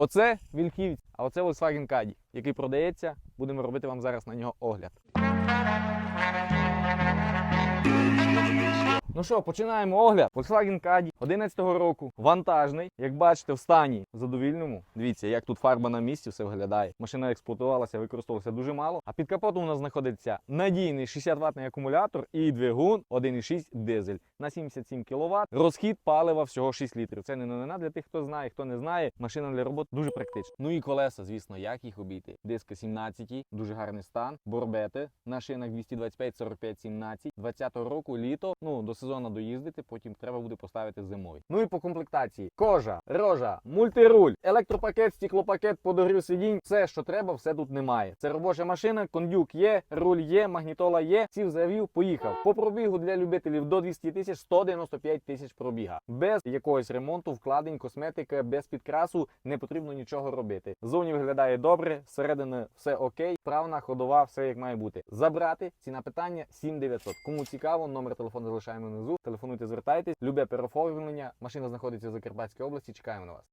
Оце Вільхівць, а оце Volkswagen Caddy, який продається. Будемо робити вам зараз на нього огляд. Ну що, починаємо огляд. Volkswagen Caddy 11-го року, вантажний. Як бачите, в стані задовільному. Дивіться, як тут фарба на місці, все виглядає. Машина експлуатувалася, використовувалася дуже мало. А під капотом у нас знаходиться надійний 60 ватний акумулятор і двигун 1,6 дизель на 77 кВт. Розхід палива всього 6 літрів. Це не новина для тих, хто знає, хто не знає. Машина для роботи дуже практична. Ну і колеса, звісно, як їх обійти. Диски 17, дуже гарний стан. Борбети на шинах 225, 45, 17. 20-го року літо. Ну до сезону доїздити, потім треба буде поставити зимою. Ну і по комплектації: кожа, рожа, мультируль, електропакет, стеклопакет, подогрів сидінь. Все, що треба, все тут немає. Це робоча машина, кондюк є, руль є, магнітола є. Сів завів, поїхав. По пробігу для любителів до 200 тисяч 195 тисяч пробіга. Без якогось ремонту, вкладень, косметики, без підкрасу не потрібно нічого робити. Зовні виглядає добре, всередині все окей, правна ходова, все як має бути. Забрати ціна питання 7900. Кому цікаво, номер телефону залишаємо внизу. Телефонуйте, звертайтесь. Любе переоформлення. Машина знаходиться в Закарпатській області. Чекаємо на вас.